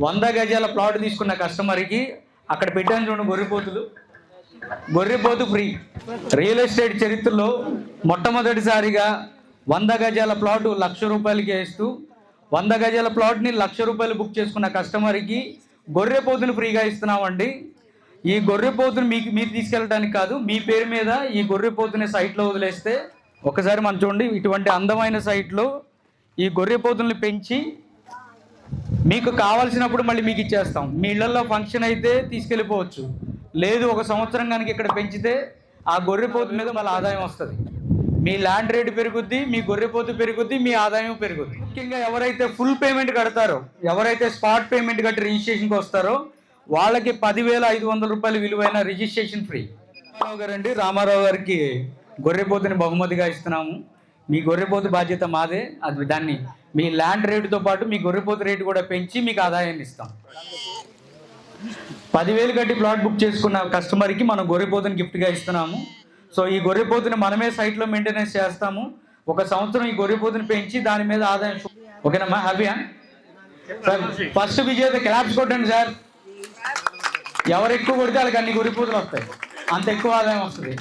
వంద గజాల ప్లాట్ తీసుకున్న కస్టమర్కి అక్కడ పెట్టాను చూడండి గొర్రెపోతులు. గొర్రెపోతు ఫ్రీ. రియల్ ఎస్టేట్ చరిత్రలో మొట్టమొదటిసారిగా వంద గజాల ప్లాట్ లక్ష రూపాయలకి వేస్తూ వంద గజాల ప్లాట్ని లక్ష రూపాయలు బుక్ చేసుకున్న కస్టమర్కి గొర్రెపోతుని ఫ్రీగా ఇస్తున్నామండి. ఈ గొర్రెపోతును మీకు మీరు తీసుకెళ్ళడానికి కాదు మీ పేరు మీద ఈ గొర్రెపోతుని సైట్లో వదిలేస్తే ఒకసారి మనం చూడండి ఇటువంటి అందమైన సైట్లో ఈ గొర్రెపోతుల్ని పెంచి మీకు కావాల్సినప్పుడు మళ్ళీ మీకు ఇచ్చేస్తాం. మీ ఇళ్ళలో ఫంక్షన్ అయితే తీసుకెళ్ళిపోవచ్చు. లేదు ఒక సంవత్సరం కనుక ఇక్కడ పెంచితే ఆ గొర్రెపోతు మీద మళ్ళీ ఆదాయం వస్తుంది. మీ ల్యాండ్ రేట్ పెరుగుద్ది మీ గొర్రెపోతు పెరుగుద్ది మీ ఆదాయం పెరుగుద్ది. ముఖ్యంగా ఎవరైతే ఫుల్ పేమెంట్ కడతారో ఎవరైతే స్పాట్ పేమెంట్ కట్టి రిజిస్ట్రేషన్కి వస్తారో వాళ్ళకి పదివేల ఐదు వందల రూపాయలు విలువైన రిజిస్ట్రేషన్ ఫ్రీ రామారావు గారండి రామారావు గారికి గొర్రెపోతుని బహుమతిగా ఇస్తున్నాము. మీ గొర్రెపోతు బాధ్యత మాదే. అది దాన్ని మీ ల్యాండ్ రేటుతో పాటు మీ గొర్రెపోతు రేటు కూడా పెంచి మీకు ఆదాయాన్ని ఇస్తాం. పదివేలు కట్టి ప్లాట్ బుక్ చేసుకున్న కస్టమర్కి మనం గొర్రెపోతుని గిఫ్ట్గా ఇస్తున్నాము. సో ఈ గొర్రెపోతుని మనమే సైట్లో మెయింటెనెన్స్ చేస్తాము. ఒక సంవత్సరం ఈ గొర్రెపోతుని పెంచి దాని మీద ఆదాయం ఓకేనమ్మా హ్యాపీయా సార్ ఫస్ట్ విజేత క్లాప్స్ కొట్టండి సార్. ఎవరు ఎక్కువ కొడితే వాళ్ళకి అన్ని గొర్రెపోతులు వస్తాయి. అంత ఎక్కువ ఆదాయం వస్తుంది.